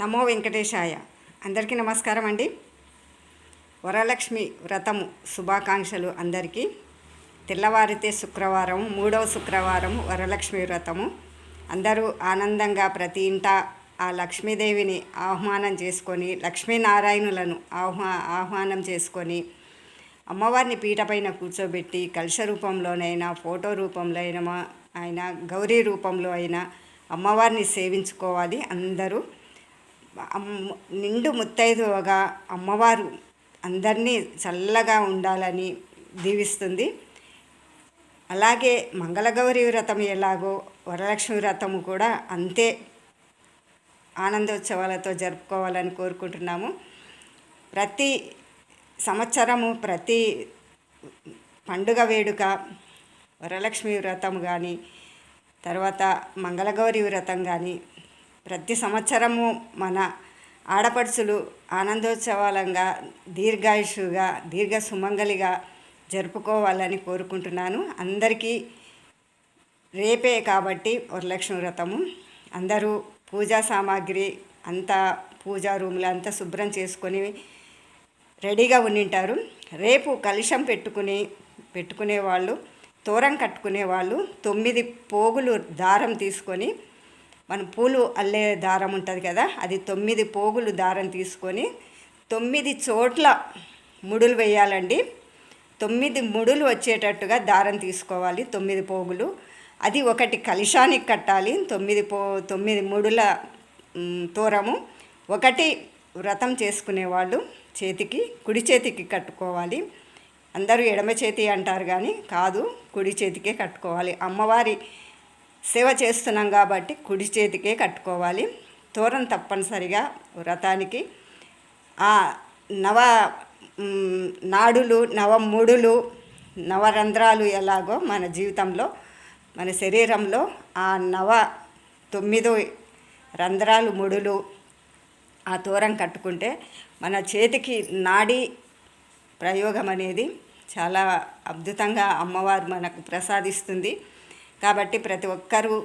నమో వెంకటేశాయ. అందరికీ నమస్కారం అండి. వరలక్ష్మి వ్రతము శుభాకాంక్షలు అందరికీ. తెల్లవారితే శుక్రవారం మూడవ శుక్రవారం వరలక్ష్మి వ్రతము. అందరూ ఆనందంగా ప్రతి ఇంట ఆ లక్ష్మీదేవిని ఆహ్వానం చేసుకొని లక్ష్మీనారాయణులను ఆహ్వా ఆహ్వానం చేసుకొని అమ్మవారిని పీటపైన కూర్చోబెట్టి కలుష రూపంలోనైనా ఫోటో రూపంలో అయినా అయినా గౌరీ రూపంలో అయినా అమ్మవారిని సేవించుకోవాలి అందరూ. నిండు ముత్తైదువగా అమ్మవారు అందరినీ చల్లగా ఉండాలని దీవిస్తుంది. అలాగే మంగళగౌరి వ్రతం ఎలాగో వరలక్ష్మి వ్రతము కూడా అంతే ఆనందోత్సవాలతో జరుపుకోవాలని కోరుకుంటున్నాము. ప్రతి సంవత్సరము ప్రతి పండుగ వేడుక వరలక్ష్మి వ్రతం కానీ తర్వాత మంగళగౌరి వ్రతం కానీ ప్రతి సంవత్సరము మన ఆడపడుచులు ఆనందోత్సవాలంగా దీర్ఘాయుషుగా దీర్ఘ సుమంగలిగా జరుపుకోవాలని కోరుకుంటున్నాను. అందరికీ రేపే కాబట్టి వరలక్ష్మి వ్రతము. అందరూ పూజా సామాగ్రి అంతా పూజా రూములు అంతా శుభ్రం చేసుకొని రెడీగా ఉండింటారు. రేపు కలుషం పెట్టుకుని పెట్టుకునే వాళ్ళు తోరం కట్టుకునే వాళ్ళు తొమ్మిది పోగులు దారం తీసుకొని మన పూలు అల్లే దారం ఉంటుంది కదా అది తొమ్మిది పోగులు దారం తీసుకొని తొమ్మిది చోట్ల ముడులు వేయాలండి. తొమ్మిది ముడులు వచ్చేటట్టుగా దారం తీసుకోవాలి తొమ్మిది పోగులు. అది ఒకటి కలుషానికి కట్టాలి తొమ్మిది పో తొమ్మిది ముడుల తూరము తోరము. ఒకటి వ్రతం చేసుకునే వాళ్ళు చేతికి కుడి చేతికి కట్టుకోవాలి. అందరూ ఎడమ చేతి అంటారు కానీ కాదు కుడి చేతికే కట్టుకోవాలి. అమ్మవారి సేవ చేస్తున్నాం కాబట్టి కుడి చేతికే కట్టుకోవాలి. తోరం తప్పనిసరిగా వ్రతానికి. ఆ నవ నాడులు నవముడులు నవరంధ్రాలు ఎలాగో మన జీవితంలో మన శరీరంలో ఆ నవ తొమ్మిదో రంధ్రాలు ముడులు ఆ తోరం కట్టుకుంటే మన చేతికి నాడి ప్రయోగం అనేది చాలా అద్భుతంగా అమ్మవారు మనకు ప్రసాదిస్తుంది. కాబట్టి ప్రతి ఒక్కరూ